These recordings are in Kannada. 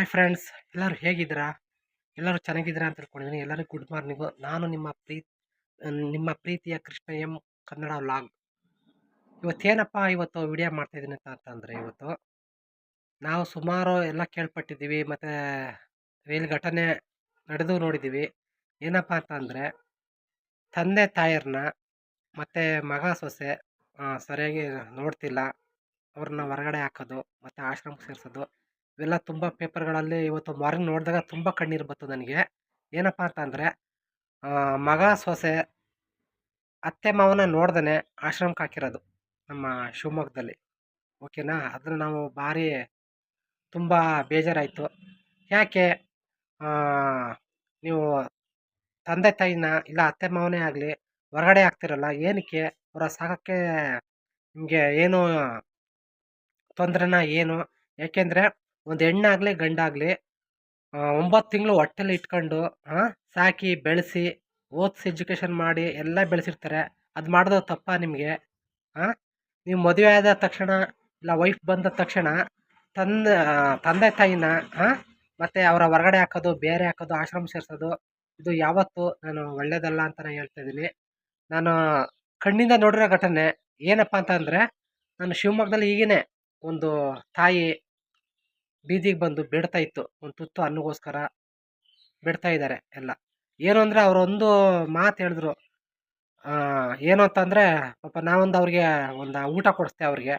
ಹಾಯ್ ಫ್ರೆಂಡ್ಸ್ ಎಲ್ಲರೂ ಹೇಗಿದ್ದೀರಾ? ಎಲ್ಲರೂ ಚೆನ್ನಾಗಿದ್ದೀರಾ ಅಂತ ತಿಳ್ಕೊಂಡಿದ್ದೀನಿ ಎಲ್ಲರಿಗೂ ಗುಡ್ ಮಾರ್ನಿಂಗು ನಾನು ನಿಮ್ಮ ಪ್ರೀತ್ ನಿಮ್ಮ ಪ್ರೀತಿಯ ಕೃಷ್ಣ ಎಂ ಕನ್ನಡ ವ್ಲಾಗ್ ಇವತ್ತೇನಪ್ಪ ಇವತ್ತು ವಿಡಿಯೋ ಮಾಡ್ತಾಯಿದ್ದೀನಿ ಅಂತ ಅಂತಂದರೆ ಇವತ್ತು ನಾವು ಸುಮಾರು ಎಲ್ಲ ಕೇಳ್ಪಟ್ಟಿದ್ದೀವಿ ಮತ್ತು ರೈಲ್ ಘಟನೆ ನಡೆದು ನೋಡಿದ್ದೀವಿ. ಏನಪ್ಪ ಅಂತಂದರೆ ತಂದೆ ತಾಯರನ್ನ ಮತ್ತು ಮಗ ಸೊಸೆ ಸರಿಯಾಗಿ ನೋಡ್ತಿಲ್ಲ. ಅವ್ರನ್ನ ಹೊರಗಡೆ ಹಾಕೋದು, ಮತ್ತು ಆಶ್ರಮಕ್ಕೆ ಸೇರಿಸೋದು. ಇವೆಲ್ಲ ತುಂಬ ಪೇಪರ್ಗಳಲ್ಲಿ ಇವತ್ತು ಮಾರ್ನಿಂಗ್ ನೋಡಿದಾಗ ತುಂಬ ಕಣ್ಣೀರು ಬಂತು ನನಗೆ. ಏನಪ್ಪ ಅಂತಂದರೆ ಮಗ ಸೊಸೆ, ಅತ್ತೆ ಮಾವನ ನೋಡ್ದೇ ಆಶ್ರಮಕ್ಕೆ ಹಾಕಿರೋದು ನಮ್ಮ ಶಿವಮೊಗ್ಗದಲ್ಲಿ. ಓಕೆನಾ? ಅದನ್ನು ನಾವು ಭಾರಿ ತುಂಬ ಬೇಜಾರಾಯಿತು. ಯಾಕೆ? ನೀವು ತಂದೆ ತಾಯಿನ ಇಲ್ಲ ಅತ್ತೆ ಮಾವನೇ ಆಗಲಿ ಹೊರಗಡೆ ಆಗ್ತಿರಲ್ಲ, ಏನಕ್ಕೆ? ಅವರ ಸಾಕಕ್ಕೆ ನಿಮಗೆ ಏನು ತೊಂದರೆನ ಏನು? ಯಾಕೆಂದರೆ ಒಂದು ಹೆಣ್ಣಾಗಲಿ ಗಂಡಾಗಲಿ ಒಂಬತ್ತು ತಿಂಗಳು ಹೊಟ್ಟೆಲಿ ಇಟ್ಕೊಂಡು ಸಾಕಿ, ಬೆಳೆಸಿ, ಓದಿಸಿ, ಎಜುಕೇಷನ್ ಮಾಡಿ ಎಲ್ಲ ಬೆಳೆಸಿರ್ತಾರೆ. ಅದು ಮಾಡೋದು ತಪ್ಪಾ ನಿಮಗೆ? ನೀವು ಮದುವೆ ಆದ ತಕ್ಷಣ ಇಲ್ಲ ವೈಫ್ ಬಂದ ತಕ್ಷಣ ತಂದ ತಂದೆ ತಾಯಿನ ಮತ್ತು ಅವರ ಹೊರಗಡೆ ಹಾಕೋದು, ಬೇರೆ ಹಾಕೋದು, ಆಶ್ರಮ ಸೇರಿಸೋದು, ಇದು ಯಾವತ್ತು ನಾನು ಒಳ್ಳೇದಲ್ಲ ಅಂತ ನಾನು ಹೇಳ್ತಾ ಇದ್ದೀನಿ. ನಾನು ಕಣ್ಣಿಂದ ನೋಡಿರೋ ಘಟನೆ ಏನಪ್ಪ ಅಂತಂದರೆ ನಾನು ಶಿವಮೊಗ್ಗದಲ್ಲಿ ಈಗಿನೇ ಒಂದು ತಾಯಿ ಬೀದಿಗೆ ಬಂದು ಬಿಡ್ತಾ ಇತ್ತು. ಒಂದು ತುತ್ತು ಅನ್ನಗೋಸ್ಕರ ಬಿಡ್ತಾ ಇದ್ದಾರೆ ಎಲ್ಲ. ಏನು ಅಂದರೆ ಅವರೊಂದು ಮಾತು ಹೇಳಿದ್ರು. ಏನು ಅಂತಂದರೆ, ಪಾಪ ನಾವೊಂದು ಅವ್ರಿಗೆ ಒಂದು ಊಟ ಕೊಡಿಸ್ದೆ ಅವ್ರಿಗೆ.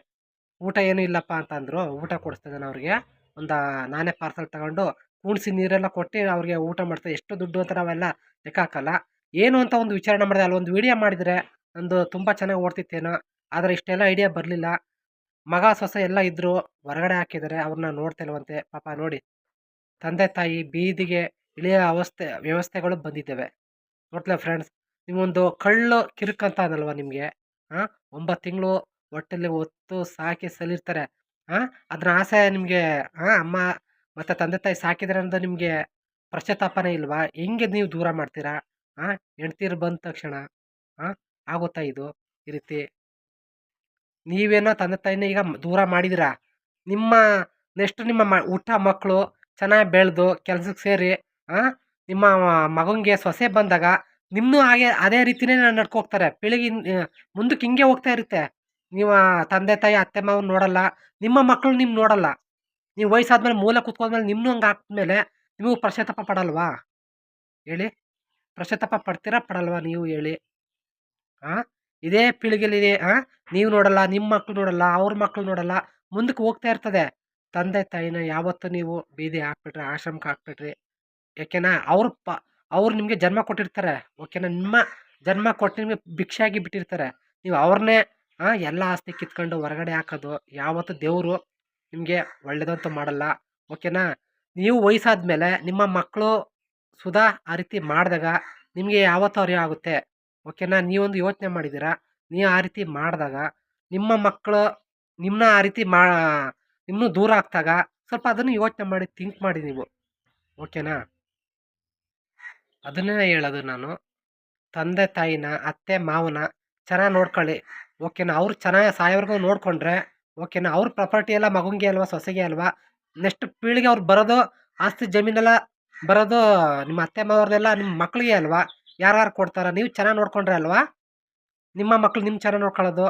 ಊಟ ಏನು ಇಲ್ಲಪ್ಪ ಅಂತಂದರು. ಊಟ ಕೊಡಿಸ್ತಾ ನಾನು ಅವ್ರಿಗೆ. ಒಂದು ನಾನೇ ಪಾರ್ಸಲ್ ತಗೊಂಡು ಕೂಣಿಸಿ ನೀರೆಲ್ಲ ಕೊಟ್ಟು ಅವ್ರಿಗೆ ಊಟ ಮಾಡ್ತಾ ಎಷ್ಟು ದುಡ್ಡು ಅಂತ ನಾವೆಲ್ಲ ಲೆಕ್ಕ ಹಾಕಲ್ಲ. ಏನು ಅಂತ ಒಂದು ವಿಚಾರಣೆ ಮಾಡಿದೆ. ಅಲ್ಲಿ ಒಂದು ವಿಡಿಯೋ ಮಾಡಿದರೆ ನಂದು ತುಂಬ ಚೆನ್ನಾಗಿ ಓಡ್ತಿತ್ತೇನೋ. ಆದರೆ ಇಷ್ಟೆಲ್ಲ ಐಡಿಯಾ ಬರಲಿಲ್ಲ. ಮಗ, ಸೊಸೆ ಎಲ್ಲ ಇದ್ದರು ಹೊರಗಡೆ ಹಾಕಿದ್ದಾರೆ ಅವ್ರನ್ನ ನೋಡ್ತಿಲ್ವಂತೆ ಪಾಪ ನೋಡಿ, ತಂದೆ, ತಾಯಿ ಬೀದಿಗೆ ಇಳಿಯ ಅವಸ್ಥೆ, ವ್ಯವಸ್ಥೆಗಳು ಬಂದಿದ್ದಾವೆ. ನೋಡ್ತಲೇ ಫ್ರೆಂಡ್ಸ್ ನಿಮ್ಮೊಂದು ಕಳ್ಳು ಕಿರುಕಂತ ಅನ್ನಲ್ವ ನಿಮಗೆ? ಹಾಂ ಒಂಬತ್ತು ತಿಂಗಳು ಹೊಟ್ಟೆಲ್ಲಿ ಹೊತ್ತು ಸಾಕಿ ಸಲಿರ್ತಾರೆ. ಹಾಂ ಅದ್ರ ಆಸೆ ನಿಮಗೆ ಹಾಂ ಅಮ್ಮ ಮತ್ತು ತಂದೆ, ತಾಯಿ ಸಾಕಿದ್ರೆ ಅಂತ ನಿಮಗೆ ಪಶ್ಚಾತ್ತಾಪನೇ ಇಲ್ವಾ? ಹೆಂಗೆ ನೀವು ದೂರ ಮಾಡ್ತೀರಾ? ಹಾಂ ಹೆಂಡ್ತೀರು ಬಂದ ತಕ್ಷಣ ಹಾಂ ಆಗುತ್ತಾ ಇದು ಈ ರೀತಿ? ನೀವೇನೋ ತಂದೆ ತಾಯಿನ ಈಗ ದೂರ ಮಾಡಿದಿರಾ? ನಿಮ್ಮ ನೆಕ್ಸ್ಟ್ ನಿಮ್ಮ ಮ, ಊಟ ಮಕ್ಕಳು ಚೆನ್ನಾಗಿ ಬೆಳೆದು ಕೆಲ್ಸಕ್ಕೆ ಸೇರಿ ನಿಮ್ಮ ಮಗನಿಗೆ ಸೊಸೆ ಬಂದಾಗ ನಿಮ್ಮನ್ನು ಹಾಗೆ ಅದೇ ರೀತಿನೇ ನಡ್ಕೋಗ್ತಾರೆ. ಪೀಳಿಗೆ ಮುಂದಕ್ಕೆ ಹಿಂಗೆ ಹೋಗ್ತಾ ಇರುತ್ತೆ. ನೀವು ತಂದೆ ತಾಯಿ, ಅತ್ತೆ ಮಾವನ್ನ ನೋಡಲ್ಲ, ನಿಮ್ಮ ಮಕ್ಕಳು ನಿಮ್ಮ ನೋಡಲ್ಲ. ನೀವು ವಯಸ್ಸಾದ್ಮೇಲೆ ಮೂಲ ಕೂತ್ಕೊಂಡ್ಮೇಲೆ ನಿಮ್ಮನ್ನು ಹಂಗೆ ಹಾಕ್ಮೇಲೆ ನಿಮಗೂ ಪಶ್ಚಾತ್ತಾಪ ಪಡಲ್ವಾ? ಹೇಳಿ. ಪಶ್ಚಾತ್ತಾಪ ಪಡ್ತೀರಾ, ಪಡಲ್ವಾ ನೀವು ಹೇಳಿ. ಹಾಂ ಇದೇ ಪೀಳಿಗೆಲಿ ಹಾಂ ನೀವು ನೋಡಲ್ಲ ನಿಮ್ಮ ಮಕ್ಕಳು ನೋಡಲ್ಲ, ಅವ್ರ ಮಕ್ಕಳು ನೋಡಲ್ಲ ಮುಂದಕ್ಕೆ ಹೋಗ್ತಾ ಇರ್ತದೆ. ತಂದೆ, ತಾಯಿನ ಯಾವತ್ತೂ ನೀವು ಬೀದಿ ಹಾಕ್ಬಿಟ್ರಿ, ಆಶ್ರಮಕ್ಕೆ ಹಾಕ್ಬಿಟ್ರಿ. ಯಾಕೆನಾ, ಅವ್ರ ಪ, ಅವ್ರು ನಿಮಗೆ ಜನ್ಮ ಕೊಟ್ಟಿರ್ತಾರೆ. ಓಕೆನಾ, ನಿಮ್ಮ ಜನ್ಮ ಕೊಟ್ಟು ನಿಮಗೆ ಭಿಕ್ಷೆಯಾಗಿ ಬಿಟ್ಟಿರ್ತಾರೆ. ನೀವು ಅವ್ರನ್ನೇ ಎಲ್ಲ ಆಸ್ತಿ ಕಿತ್ಕೊಂಡು ಹೊರಗಡೆ ಹಾಕೋದು, ಯಾವತ್ತೂ ದೇವರು ನಿಮಗೆ ಒಳ್ಳೆಯದಂತೂ ಮಾಡಲ್ಲ. ಓಕೆನಾ, ನೀವು ವಯಸ್ಸಾದ್ಮೇಲೆ ನಿಮ್ಮ ಮಕ್ಕಳು ಸುಧಾ ಆ ರೀತಿ ಮಾಡಿದಾಗ ನಿಮಗೆ ಯಾವತ್ತು ಅವ್ರಿಗೆ ಆಗುತ್ತೆ. ಓಕೆನಾ, ನೀವೊಂದು ಯೋಚನೆ ಮಾಡಿದ್ದೀರಾ? ನೀವು ಆ ರೀತಿ ಮಾಡಿದಾಗ ನಿಮ್ಮ ಮಕ್ಕಳು ನಿಮ್ಮನ್ನ ಆ ರೀತಿ ಮಾ ಇನ್ನೂ ದೂರ ಆಗ್ತಾಗ ಸ್ವಲ್ಪ ಅದನ್ನು ಯೋಚನೆ ಮಾಡಿ ಥಿಂಕ್ ಮಾಡಿ ನೀವು. ಓಕೆನಾ? ಅದನ್ನೇ ಹೇಳೋದು ನಾನು. ತಂದೆ ತಾಯಿನ, ಅತ್ತೆ ಮಾವನ ಚೆನ್ನಾಗಿ ನೋಡ್ಕೊಳ್ಳಿ. ಓಕೆನಾ? ಅವ್ರು ಚೆನ್ನಾಗಿ ಸಾಯೋವರೆಗೂ ನೋಡಿಕೊಂಡ್ರೆ ಓಕೆನಾ? ಅವ್ರ ಪ್ರಾಪರ್ಟಿ ಎಲ್ಲ ಮಗುಂಗೆ ಅಲ್ವಾ, ಸೊಸೆಗೆ ಅಲ್ವಾ? ನೆಕ್ಸ್ಟ್ ಪೀಳಿಗೆ ಅವ್ರು ಬರೋದು ಆಸ್ತಿ ಜಮೀನೆಲ್ಲ ಬರೋದು ನಿಮ್ಮ ಅತ್ತೆ ಮಾವ್ರನ್ನೆಲ್ಲ ನಿಮ್ಮ ಮಕ್ಕಳಿಗೆ ಅಲ್ವಾ? ಯಾರ್ಯಾರು ಕೊಡ್ತಾರ? ನೀವು ಚೆನ್ನಾಗಿ ನೋಡ್ಕೊಂಡ್ರೆ ಅಲ್ವಾ? ನಿಮ್ಮ ಮಕ್ಕಳು ನಿಮ್ಮ ಚೆನ್ನಾಗಿ ನೋಡ್ಕೊಳ್ಳೋದು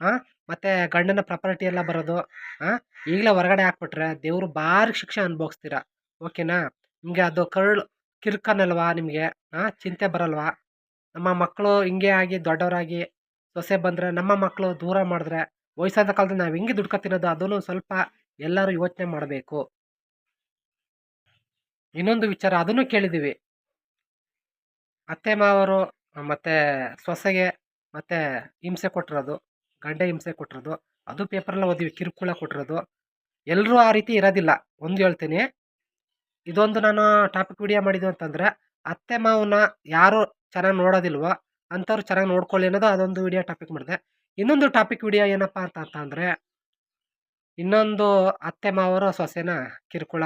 ಹಾಂ ಮತ್ತು ಗಂಡನ ಪ್ರಾಪರ್ಟಿ ಎಲ್ಲ ಬರೋದು ಹಾಂ ಈಗಲೇ ಹೊರಗಡೆ ಹಾಕ್ಬಿಟ್ರೆ ದೇವರು ಭಾರಿ ಶಿಕ್ಷೆ ಅನುಭವಿಸ್ತೀರ? ಓಕೆನಾ? ನಿಮಗೆ ಅದು ಕರುಳು ಕಿರ್ಕನಲ್ವಾ ನಿಮಗೆ ಹಾಂ ಚಿಂತೆ ಬರಲ್ವಾ? ನಮ್ಮ ಮಕ್ಕಳು ಹಿಂಗೆ ಆಗಿ ದೊಡ್ಡವರಾಗಿ ಸೊಸೆ ಬಂದರೆ ನಮ್ಮ ಮಕ್ಕಳು ದೂರ ಮಾಡಿದ್ರೆ ವಯಸ್ಸಾದ ಕಾಲದಲ್ಲಿ ನಾವು ಹೆಂಗೆ ದುಡ್ಕೊ ತಿನ್ನೋದು ಅದನ್ನು ಸ್ವಲ್ಪ ಎಲ್ಲರೂ ಯೋಚನೆ ಮಾಡಬೇಕು. ಇನ್ನೊಂದು ವಿಚಾರ ಅದನ್ನು ಕೇಳಿದ್ದೀವಿ. ಅತ್ತೆ ಮಾವರು ಮತ್ತು ಸೊಸೆಗೆ ಮತ್ತು ಹಿಂಸೆ ಕೊಟ್ಟಿರೋದು, ಗಂಡ ಹಿಂಸೆ ಕೊಟ್ಟಿರೋದು, ಅದು ಪೇಪರೆಲ್ಲ ಓದಿವಿ, ಕಿರುಕುಳ ಕೊಟ್ಟಿರೋದು ಎಲ್ಲರೂ ಆ ರೀತಿ ಇರೋದಿಲ್ಲ. ಒಂದು ಹೇಳ್ತೀನಿ, ಇದೊಂದು ನಾನು ಟಾಪಿಕ್ ವಿಡಿಯೋ ಮಾಡಿದ್ದು ಅಂತಂದರೆ, ಅತ್ತೆ ಮಾವನ್ನ ಯಾರು ಚೆನ್ನಾಗಿ ನೋಡೋದಿಲ್ವೋ ಅಂಥವ್ರು ಚೆನ್ನಾಗಿ ನೋಡ್ಕೊಳ್ಳಿ ಅನ್ನೋದು ಅದೊಂದು ವಿಡಿಯೋ ಟಾಪಿಕ್ ಮಾಡಿದೆ. ಇನ್ನೊಂದು ಟಾಪಿಕ್ ವಿಡಿಯೋ ಏನಪ್ಪ ಅಂತ ಅಂತಂದರೆ, ಇನ್ನೊಂದು ಅತ್ತೆ ಮಾವರು ಸೊಸೆನ ಕಿರುಕುಳ,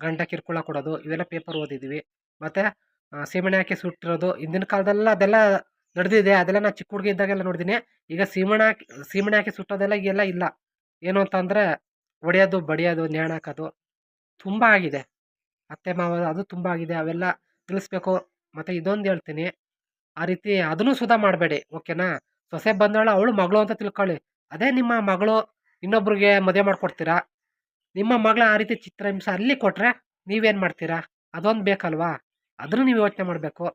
ಗಂಡ ಕಿರುಕುಳ ಕೊಡೋದು, ಇವೆಲ್ಲ ಪೇಪರ್ ಓದಿದ್ವಿ. ಮತ್ತು ಸೀಮೆಣ್ಣೆ ಹಾಕಿ ಸುಟ್ಟಿರೋದು, ಹಿಂದಿನ ಕಾಲದಲ್ಲ ಅದೆಲ್ಲ ನಡೆದಿದೆ, ಅದೆಲ್ಲ ನಾನು ಚಿಕ್ಕ ಹುಡುಗ ಇದ್ದಾಗೆಲ್ಲ ನೋಡಿದ್ದೀನಿ ಈಗ ಸೀಮಣ್ಣ ಹಾಕಿ ಸೀಮಣ್ಣ ಹಾಕಿ ಸುಟ್ಟೋದೆಲ್ಲ ಈಗೆಲ್ಲ ಇಲ್ಲ. ಏನು ಅಂತಂದರೆ ಹೊಡೆಯೋದು ಬಡಿಯೋದು, ನೇಣ ಹಾಕೋದು ತುಂಬ ಆಗಿದೆ. ಅತ್ತೆ ಮಾವ ಅದು ತುಂಬ ಆಗಿದೆ, ಅವೆಲ್ಲ ತಿಳಿಸ್ಬೇಕು. ಮತ್ತು ಇದೊಂದು ಹೇಳ್ತೀನಿ. ಆ ರೀತಿ ಅದನ್ನು ಸುಧಾ ಮಾಡಬೇಡಿ, ಓಕೆನಾ? ಸೊಸೆ ಬಂದವಳು ಅವಳು ಮಗಳು ಅಂತ ತಿಳ್ಕೊಳ್ಳಿ. ಅದೇ ನಿಮ್ಮ ಮಗಳು ಇನ್ನೊಬ್ರಿಗೆ ಮದುವೆ ಮಾಡಿಕೊಡ್ತೀರಾ? ನಿಮ್ಮ ಮಗಳ ಆ ರೀತಿ ಚಿತ್ರಹಿಂಸೆ ಅಲ್ಲಿ ಕೊಟ್ಟರೆ ನೀವೇನು ಮಾಡ್ತೀರಾ? ಅದೊಂದು ಬೇಕಲ್ವಾ? ಅದನ್ನು ನೀವು ಯೋಚನೆ ಮಾಡಬೇಕು.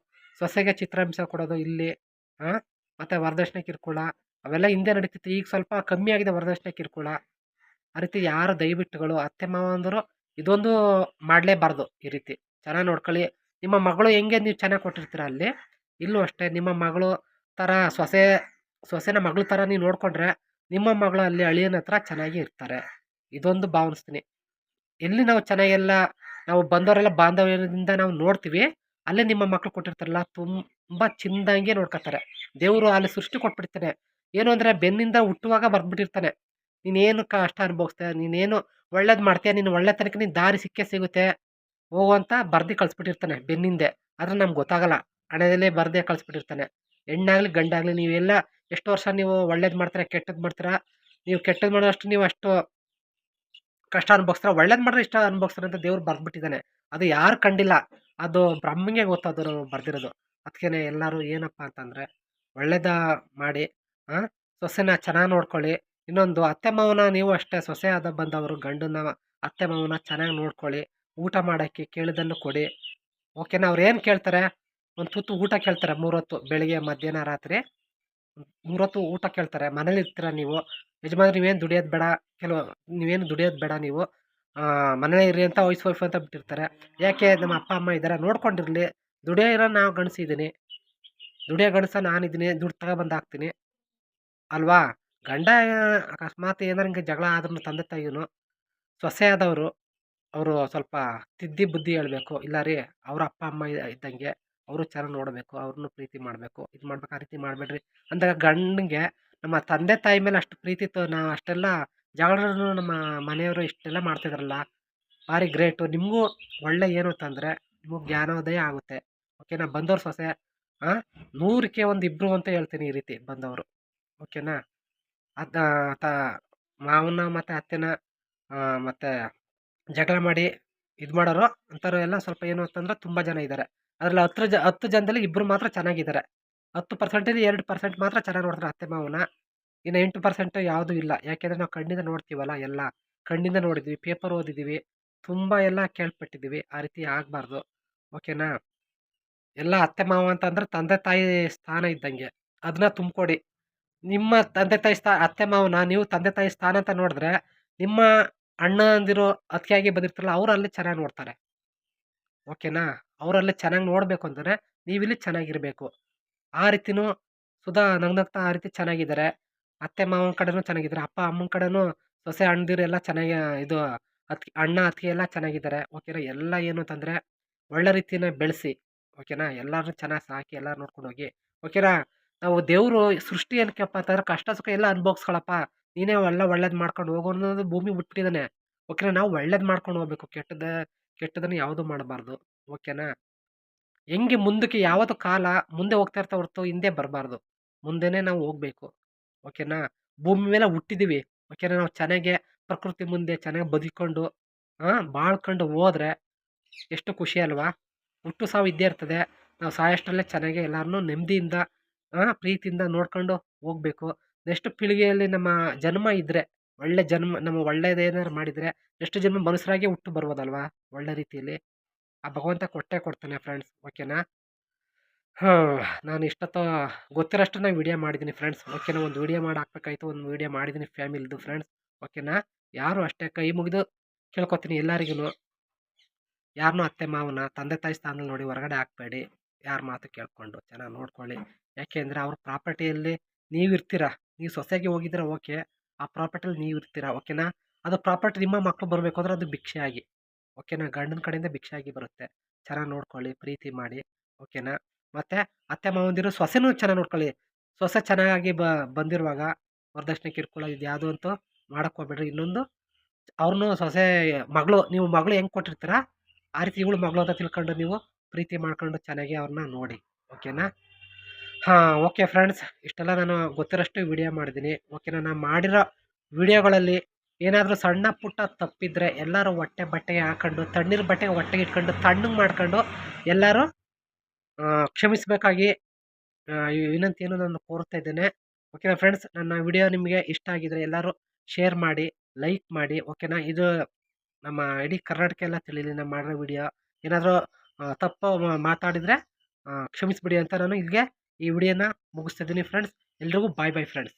ಸೊಸೆಗೆ ಚಿತ್ರಹಿಂಸೆ ಕೊಡೋದು ಇಲ್ಲಿ ಹಾಂ ಮತ್ತು ವರದಕ್ಷಿಣೆ ಕಿರುಕುಳ, ಅವೆಲ್ಲ ಹಿಂದೆ ನಡೀತಿತ್ತು. ಈಗ ಸ್ವಲ್ಪ ಕಮ್ಮಿ ಆಗಿದೆ ವರದಕ್ಷಿಣೆ ಕಿರುಕುಳ. ಆ ರೀತಿ ಯಾರು ದಯವಿಟ್ಟುಗಳು, ಅತ್ತೆ ಮಾವಂದರು ಇದೊಂದು ಮಾಡಲೇಬಾರ್ದು ಈ ರೀತಿ. ಚೆನ್ನಾಗಿ ನೋಡ್ಕೊಳ್ಳಿ. ನಿಮ್ಮ ಮಗಳು ಹೆಂಗೆ ನೀವು ಚೆನ್ನಾಗಿ ಕೊಟ್ಟಿರ್ತೀರ ಅಲ್ಲಿ? ಇಲ್ಲೂ ಅಷ್ಟೇ, ನಿಮ್ಮ ಮಗಳು ಥರ ಸೊಸೆ, ಸೊಸೆನ ಮಗಳ ಥರ ನೀವು ನೋಡಿಕೊಂಡ್ರೆ ನಿಮ್ಮ ಮಗಳು ಅಲ್ಲಿ ಅಳಿಯನ ಹತ್ರ ಚೆನ್ನಾಗಿ ಇರ್ತಾರೆ. ಇದೊಂದು ಭಾವಿಸ್ತೀನಿ ಎಲ್ಲಿ ನಾವು ಚೆನ್ನಾಗೆಲ್ಲ, ನಾವು ಬಂದವರೆಲ್ಲ ಬಾಂಧವ್ಯದಿಂದ ನಾವು ನೋಡ್ತೀವಿ. ಅಲ್ಲೇ ನಿಮ್ಮ ಮಕ್ಕಳು ಕೊಟ್ಟಿರ್ತಾರಲ್ಲ, ತುಂಬ ಚಿಂದಂಗೆ ನೋಡ್ಕೊತಾರೆ ದೇವರು ಅಲ್ಲಿ ಸೃಷ್ಟಿ ಕೊಟ್ಬಿಡ್ತಾನೆ. ಏನು ಅಂದರೆ ಬೆನ್ನಿಂದ ಹುಟ್ಟುವಾಗ ಬರ್ದ್ಬಿಟ್ಟಿರ್ತಾನೆ. ನೀನೇನು ಕಷ್ಟ ಅನುಭವಿಸ್ತೀಯ ನೀನೇನು ಒಳ್ಳೇದು ಮಾಡ್ತೀಯ, ನೀನು ಒಳ್ಳೆ ತನಕ ನೀನು ದಾರಿ ಸಿಕ್ಕೇ ಸಿಗುತ್ತೆ. ಹೋಗು ಅಂತ ಬರ್ದು ಕಳಿಸ್ಬಿಟ್ಟಿರ್ತಾನೆ ಬೆನ್ನಿಂದೆ. ಆದರೆ ನಮ್ಗೆ ಗೊತ್ತಾಗಲ್ಲ. ಹಣದಲ್ಲೇ ಬರ್ದೆ ಕಳಿಸ್ಬಿಟ್ಟಿರ್ತಾನೆ. ಹೆಣ್ಣಾಗಲಿ ಗಂಡಾಗಲಿ ನೀವೆಲ್ಲ ಎಷ್ಟು ವರ್ಷ ನೀವು ಒಳ್ಳೇದು ಮಾಡ್ತೀರಾ ಕೆಟ್ಟದ್ದು ಮಾಡ್ತೀರಾ? ನೀವು ಕೆಟ್ಟದ್ದು ಮಾಡೋಷ್ಟು ನೀವು ಅಷ್ಟು ಕಷ್ಟ ಅನುಭವಿಸ್ತೀರ? ಒಳ್ಳೇದು ಮಾಡಿದ್ರೆ ಇಷ್ಟ ಅನುಭವಿಸ್ತಾರೆ ಅಂತ ದೇವ್ರು ಬರ್ದ್ಬಿಟ್ಟಿದ್ದಾನೆ. ಅದು ಯಾರು ಕಂಡಿಲ್ಲ. ಅದು ಬ್ರಹ್ಮಗೆ ಗೊತ್ತದು ಬರ್ದಿರೋದು. ಅದಕ್ಕೇ ಎಲ್ಲರೂ ಏನಪ್ಪ ಅಂತಂದರೆ, ಒಳ್ಳೇದ ಮಾಡಿ ಸೊಸೆನ ಚೆನ್ನಾಗಿ ನೋಡ್ಕೊಳ್ಳಿ. ಇನ್ನೊಂದು ಅತ್ತೆ ಮಾವನ ನೀವು ಅಷ್ಟೇ ಸೊಸೆ ಆದ ಬಂದವರು, ಗಂಡನ ಅತ್ತೆ ಮಾವನ ಚೆನ್ನಾಗಿ ನೋಡ್ಕೊಳ್ಳಿ. ಊಟ ಮಾಡೋಕ್ಕೆ ಕೇಳಿದ್ದನ್ನು ಕೊಡಿ. ಓಕೆನಾ? ಅವ್ರು ಏನು ಕೇಳ್ತಾರೆ? ಒಂದು ತುತ್ತು ಊಟ ಕೇಳ್ತಾರೆ ಮೂರೊತ್ತು, ಬೆಳಿಗ್ಗೆ, ಮಧ್ಯಾಹ್ನ, ರಾತ್ರಿ. ಮೂರೊತ್ತು ಊಟ ಕೇಳ್ತಾರೆ. ಮನೇಲಿ ಇರ್ತೀರ ನೀವು? ಯಜಮಾನ್ರು, ನೀವೇನು ದುಡಿಯೋದು ಬೇಡ? ಕೆಲವು ನೀವೇನು ದುಡಿಯೋದು ಬೇಡ ನೀವು? ಮನೇಲೇ ಇರಿ ಅಂತ ವೈಸ್ ವೈಫ್ ಅಂತ ಬಿಟ್ಟಿರ್ತಾರೆ. ಯಾಕೆ ನಮ್ಮ ಅಪ್ಪ, ಅಮ್ಮ ಇದ್ದಾರೆ ನೋಡ್ಕೊಂಡಿರಲಿ? ದುಡಿಯೋ ಇರೋ ನಾವು ಗಂಡಸಿದ್ದೀನಿ. ದುಡಿಯೋ ಗಂಡಸ ನಾನಿದ್ದೀನಿ. ದುಡ್ಡು ತಗೊಬಂದು ಹಾಕ್ತೀನಿ. ಅಲ್ವಾ? ಗಂಡ ಅಕಸ್ಮಾತ್ ಏನಾರು ಹಿಂಗೆ ಜಗಳ ಆದ್ರೂ ತಂದೆ ತಾಯಿನು ಸೊಸೆ ಆದವರು, ಅವರು ಸ್ವಲ್ಪ ತಿದ್ದಿ ಬುದ್ಧಿ ಹೇಳಬೇಕು. ಇಲ್ಲ ರೀ, ಅವ್ರ ಅಪ್ಪ, ಅಮ್ಮ ಇದ್ದಂಗೆ ಅವರು ಚೆನ್ನಾಗಿ ನೋಡಬೇಕು, ಅವ್ರನ್ನೂ ಪ್ರೀತಿ ಮಾಡಬೇಕು. ಇದು ಮಾಡ್ಬೇಕು, ಆ ರೀತಿ ಮಾಡಬೇಡ್ರಿ. ಅಂದಾಗ ಗಂಡನಿಗೆ ನಮ್ಮ ತಂದೆ ತಾಯಿ ಮೇಲೆ ಅಷ್ಟು ಪ್ರೀತಿ ಇತ್ತು, ನಾವು ಅಷ್ಟೆಲ್ಲ ಜಗಳನೂ ನಮ್ಮ ಮನೆಯವರು ಇಷ್ಟೆಲ್ಲ ಮಾಡ್ತಿದ್ರಲ್ಲ, ಭಾರಿ ಗ್ರೇಟು ನಿಮಗೂ ಒಳ್ಳೆ ಏನು ಅಂತಂದರೆ ನಿಮಗೆ ಜ್ಞಾನೋದಯ ಆಗುತ್ತೆ. ಓಕೆನಾ ಬಂದವರು ಸೊಸೆ ಹಾಂ ನೂರಕ್ಕೆ ಒಂದು ಇಬ್ಬರು ಅಂತ ಹೇಳ್ತೀನಿ ಈ ರೀತಿ ಬಂದವರು. ಓಕೆನಾ ಅದ ತ, ಮಾವನ ಮತ್ತು ಅತ್ತೆನ ಮತ್ತು ಜಗಳ ಮಾಡಿ ಇದು ಮಾಡೋರು ಅಂಥವ್ರು ಎಲ್ಲ ಸ್ವಲ್ಪ ಏನು ಅಂತಂದ್ರೆ ತುಂಬ ಜನ ಇದ್ದಾರೆ ಅದ್ರಲ್ಲಿ ಹತ್ತು ಜ, ಹತ್ತು ಜನದಲ್ಲಿ ಇಬ್ಬರು ಮಾತ್ರ ಚೆನ್ನಾಗಿದ್ದಾರೆ ಹತ್ತು ಪರ್ಸೆಂಟಲ್ಲಿ ಎರಡು ಪರ್ಸೆಂಟ್ ಮಾತ್ರ ಚೆನ್ನಾಗಿ ನೋಡ್ತಾರೆ ಅತ್ತೆ, ಮಾವನ. ಇನ್ನು ಎಂಟು ಪರ್ಸೆಂಟ್ ಯಾವುದೂ ಇಲ್ಲ. ಯಾಕೆಂದರೆ ನಾವು ಕಣ್ಣಿಂದ ನೋಡ್ತೀವಲ್ಲ ಎಲ್ಲ. ಕಣ್ಣಿಂದ ನೋಡಿದ್ವಿ ಪೇಪರ್ ಓದಿದ್ದೀವಿ ತುಂಬ ಎಲ್ಲ ಕೇಳ್ಪಟ್ಟಿದ್ದೀವಿ. ಆ ರೀತಿ ಆಗಬಾರ್ದು. ಓಕೆನಾ ಎಲ್ಲ ಅತ್ತೆ, ಮಾವ ಅಂತಂದ್ರೆ ತಂದೆ, ತಾಯಿ ಸ್ಥಾನ ಇದ್ದಂಗೆ. ಅದನ್ನ ತುಂಬಿಕೊಡಿ. ನಿಮ್ಮ ತಂದೆ, ತಾಯಿ ಸ್ಥಾ, ಅತ್ತೆ, ಮಾವನ ನೀವು ತಂದೆ, ತಾಯಿ ಸ್ಥಾನ ಅಂತ ನೋಡಿದ್ರೆ ನಿಮ್ಮ ಅಣ್ಣಂದಿರು ಅತಿಯಾಗಿ ಬಂದಿರ್ತಾರಲ್ಲ, ಅವರು ಅಲ್ಲಿ ಚೆನ್ನಾಗಿ ನೋಡ್ತಾರೆ. ಓಕೆನಾ ಅವರಲ್ಲಿ ಚೆನ್ನಾಗಿ ನೋಡಬೇಕು ಅಂದರೆ ನೀವಿಲ್ಲಿ ಚೆನ್ನಾಗಿರಬೇಕು. ಆ ರೀತಿನೂ ಸುಧಾ ನಗ್ನಗ್ತಾ ಆ ರೀತಿ ಚೆನ್ನಾಗಿದ್ದಾರೆ. ಅತ್ತೆ ಮಾವನ ಕಡೆನೂ ಚೆನ್ನಾಗಿದ್ದಾರೆ, ಅಪ್ಪ ಅಮ್ಮನ ಕಡೆನೂ ಸೊಸೆ ಅಣ್ಣದಿರು ಎಲ್ಲ ಚೆನ್ನಾಗಿ ಇದು ಅತ್ ಅಣ್ಣ ಅತ್ತಿಗೆ ಎಲ್ಲ ಚೆನ್ನಾಗಿದ್ದಾರೆ. ಓಕೆನಾ? ಎಲ್ಲ ಏನು ಅಂತಂದರೆ ಒಳ್ಳೆ ರೀತಿನ ಬೆಳೆಸಿ, ಓಕೆನಾ? ಎಲ್ಲರೂ ಚೆನ್ನಾಗಿ ಸಾಕಿ ಎಲ್ಲ ನೋಡ್ಕೊಂಡು ಹೋಗಿ, ಓಕೆನಾ? ನಾವು ದೇವರು ಸೃಷ್ಟಿ ಏನಕ್ಕಪ್ಪ ಅಂತಂದ್ರೆ ಕಷ್ಟ ಸುಖ ಎಲ್ಲ ಅನುಭವಿಸ್ಕೊಳಪ್ಪ. ನೀನೇ ಎಲ್ಲ ಒಳ್ಳೇದು ಮಾಡ್ಕೊಂಡು ಹೋಗೋ ಅನ್ನೋದು ಭೂಮಿ ಬಿಟ್ಬಿಟ್ಟಿದ್ದಾನೆ. ಓಕೆನಾ? ನಾವು ಒಳ್ಳೇದು ಮಾಡ್ಕೊಂಡು ಹೋಗ್ಬೇಕು. ಕೆಟ್ಟದ, ಕೆಟ್ಟದನ್ನು ಯಾವುದೂ ಮಾಡಬಾರ್ದು, ಓಕೆನಾ? ಹೆಂಗೆ ಮುಂದಕ್ಕೆ ಯಾವತ್ತು ಕಾಲ ಮುಂದೆ ಹೋಗ್ತಾ ಇರ್ತಾ ಹೊರತು ಹಿಂದೆ ಬರಬಾರ್ದು. ಮುಂದೆನೇ ನಾವು ಹೋಗ್ಬೇಕು. ಓಕೆನಾ? ಭೂಮಿ ಮೇಲೆ ಹುಟ್ಟಿದ್ದೀವಿ ಓಕೆನಾ? ನಾವು ಚೆನ್ನಾಗೆ ಪ್ರಕೃತಿ ಮುಂದೆ ಚೆನ್ನಾಗಿ ಬದುಕೊಂಡು ಹಾಂ ಬಾಳ್ಕೊಂಡು ಹೋದ್ರೆ ಎಷ್ಟು ಖುಷಿ ಅಲ್ವಾ? ಹುಟ್ಟು ಸಾವು ಇದ್ದೇ ಇರ್ತದೆ. ನಾವು ಸಾಯೋಷ್ಟರಲ್ಲೇ ಚೆನ್ನಾಗೆ ಎಲ್ಲರನ್ನೂ ನೆಮ್ಮದಿಯಿಂದ ಪ್ರೀತಿಯಿಂದ ನೋಡ್ಕೊಂಡು ಹೋಗ್ಬೇಕು. ನೆಕ್ಸ್ಟ್ ಪೀಳಿಗೆಯಲ್ಲಿ ನಮ್ಮ ಜನ್ಮ ಇದ್ದರೆ ಒಳ್ಳೆ ಜನ್ಮ, ನಮ್ಮ ಒಳ್ಳೇದೇನಾದ್ರು ಮಾಡಿದರೆ ನೆಕ್ಸ್ಟ್ ಜನ್ಮ ಮನುಷ್ಯರಾಗೆ ಹುಟ್ಟು ಬರ್ಬೋದಲ್ವಾ? ಒಳ್ಳೆ ರೀತಿಯಲ್ಲಿ. ಆ ಭಗವಂತ ಕೊಟ್ಟೇ ಕೊಡ್ತಾನೆ ಫ್ರೆಂಡ್ಸ್ ಓಕೆನಾ? ಹಾಂ, ನಾನು ಇಷ್ಟೊತ್ತು ನಾನು ವಿಡಿಯೋ ಮಾಡಿದ್ದೀನಿ ಫ್ರೆಂಡ್ಸ್ ಓಕೆನಾ ಒಂದು ವಿಡಿಯೋ ಮಾಡಿ ಹಾಕ್ಬೇಕಾಯ್ತು, ಒಂದು ವಿಡಿಯೋ ಮಾಡಿದ್ದೀನಿ ಫ್ಯಾಮಿಲಿದು ಫ್ರೆಂಡ್ಸ್ ಓಕೆನಾ ಯಾರು ಅಷ್ಟೇ ಕೈ ಮುಗಿದು ಕೇಳ್ಕೊತೀನಿ ಎಲ್ಲರಿಗೂ ಯಾರನ್ನೂ ಅತ್ತೆ, ಮಾವನ, ತಂದೆ, ತಾಯಿ ಸ್ಥಾನದಲ್ಲಿ ನೋಡಿ ಹೊರಗಡೆ ಹಾಕ್ಬೇಡಿ. ಯಾರ ಮಾತು ಕೇಳ್ಕೊಂಡು ಚೆನ್ನಾಗಿ ನೋಡ್ಕೊಳ್ಳಿ. ಯಾಕೆಂದರೆ ಅವ್ರ ಪ್ರಾಪರ್ಟಿಯಲ್ಲಿ ನೀವು ಇರ್ತೀರ ನೀವು ಸೊಸೆಗೆ ಹೋಗಿದ್ರೆ ಓಕೆ ಆ ಪ್ರಾಪರ್ಟಿಯಲ್ಲಿ ನೀವು ಇರ್ತೀರ ಓಕೆನಾ ಅದು ಪ್ರಾಪರ್ಟಿ ನಿಮ್ಮ ಮಕ್ಕಳು ಬರಬೇಕು ಅಂದರೆ ಅದು ಭಿಕ್ಷೆ ಆಗಿ ಓಕೆನಾ ಗಂಡನ ಕಡೆಯಿಂದ ಭಿಕ್ಷೆ ಆಗಿ ಬರುತ್ತೆ. ಚೆನ್ನಾಗಿ ನೋಡ್ಕೊಳ್ಳಿ, ಪ್ರೀತಿ ಮಾಡಿ. ಓಕೆನಾ ಮತ್ತು ಅತ್ತೆ ಮಾವಂದಿರು ಸೊಸೆನೂ ಚೆನ್ನಾಗಿ ನೋಡ್ಕೊಳ್ಳಿ. ಸೊಸೆ ಚೆನ್ನಾಗಿ ಬ, ಬಂದಿರುವಾಗ ವರದಕ್ಷಿಣೆ ಕಿರುಕುಳ ಇದು ಯಾವುದು ಅಂತೂ ಮಾಡಕ್ಕೆ ಹೋಗ್ಬೇಡ್ರಿ ಇನ್ನೊಂದು. ಅವ್ರನ್ನೂ ಸೊಸೆ ಮಗಳು, ನೀವು ಮಗಳು ಹೆಂಗೆ ಕೊಟ್ಟಿರ್ತೀರ? ಆ ರೀತಿ ಇವಳು ಮಗಳು ಅಂತ ತಿಳ್ಕೊಂಡು ನೀವು ಪ್ರೀತಿ ಮಾಡ್ಕೊಂಡು ಚೆನ್ನಾಗಿ ಅವ್ರನ್ನ ನೋಡಿ. ಓಕೆನಾ? ಹಾಂ, ಓಕೆ ಫ್ರೆಂಡ್ಸ್. ಇಷ್ಟೆಲ್ಲ ನಾನು ಗೊತ್ತಿರೋಷ್ಟು ವಿಡಿಯೋ ಮಾಡಿದ್ದೀನಿ. ಓಕೆನಾ? ನಾನು ಮಾಡಿರೋ ವಿಡಿಯೋಗಳಲ್ಲಿ ಏನಾದರೂ ಸಣ್ಣ ಪುಟ್ಟ ತಪ್ಪಿದ್ರೆ ಎಲ್ಲರೂ ಹೊಟ್ಟೆ ಬಟ್ಟೆಗೆ ಹಾಕೊಂಡು, ತಣ್ಣೀರು ಬಟ್ಟೆಗೆ ಹೊಟ್ಟೆಗೆ ಇಟ್ಕೊಂಡು, ತಣ್ಣಗೆ ಮಾಡ್ಕೊಂಡು ಎಲ್ಲರೂ ಕ್ಷಮಿಸಬೇಕಾಗಿ ಈ ವಿನಂತಿಯನ್ನು ನಾನು ಕೋರ್ತಾ ಇದ್ದೇನೆ. ಓಕೆನಾ ಫ್ರೆಂಡ್ಸ್ ನನ್ನ ವಿಡಿಯೋ ನಿಮಗೆ ಇಷ್ಟ ಆಗಿದ್ರೆ ಎಲ್ಲರೂ ಶೇರ್ ಮಾಡಿ ಲೈಕ್ ಮಾಡಿ ಓಕೆನಾ ಇದು ನಮ್ಮ ಇಡೀ ಕರ್ನಾಟಕ ಎಲ್ಲ ತಿಳಿಲಿ ನಾನು ಮಾಡಿರೋ ವಿಡಿಯೋ ಏನಾದರೂ ತಪ್ಪು ಮಾತಾಡಿದರೆ ಕ್ಷಮಿಸಿಬಿಡಿ ಅಂತ ನಾನು ಇಲ್ಲಿಗೆ ಈ ವಿಡಿಯೋನ ಮುಗಿಸ್ತಿದ್ದೀನಿ ಫ್ರೆಂಡ್ಸ್ ಎಲ್ರಿಗೂ ಬಾಯ್ ಬಾಯ್ ಫ್ರೆಂಡ್ಸ್